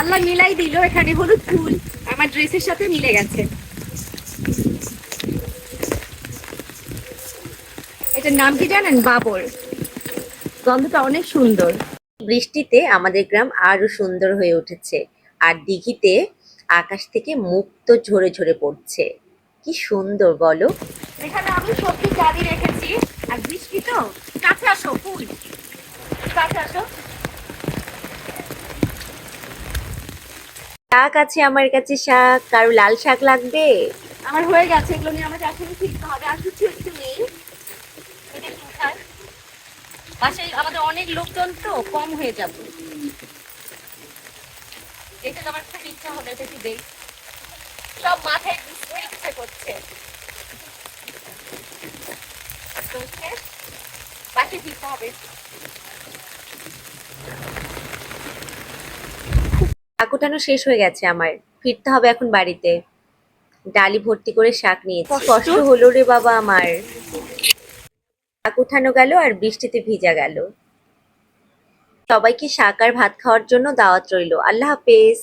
আল্লাহ মিলাই দিল এখানে হলুদ ফুল। আমার ড্রেসের সাথে মিলে গেছে। এটার নাম কি জানেন? বাবর। গন্ধটা অনেক সুন্দর। বৃষ্টিতে আমাদের গ্রাম আরও সুন্দর হয়ে উঠেছে। আর দিঘিতে আকাশ থেকে মুক্ত ঝরে ঝরে পড়ছে। কি সুন্দর বলো। এখানে আমি সবজি গাড়ি রেখেছি। আর বৃষ্টি তো? কাছে আসো ফুল। কাছে আসো। শাক আছে আমার কাছে, শাক। কারও লাল শাক লাগবে? আমার হয়ে গেছে, এগুলো নিয়ে আমাকে আসলে ফিরতে হবে। আর কিছু একটু নেই। বাসায় আমাদের অনেক লোকজন তো, কম হয়ে যাবে। এটা আমার খুব ইচ্ছা হলো এটা একটু দেই সব মাথায় ইচ্ছে করছে। বাসায় ফিরতে হবে। উঠানো শেষ হয়ে গেছে আমার। ফিরতে হবে এখন বাড়িতে। ডালি ভর্তি করে শাক নিয়েছি। কষ্ট? কষ্ট হলো রে বাবা আমার। শাক উঠানো গেল আর বৃষ্টিতে ভিজা গেল। সবাইকে শাক আর ভাত খাওয়ার জন্য দাওয়াত রইল। আল্লাহ হাফেজ।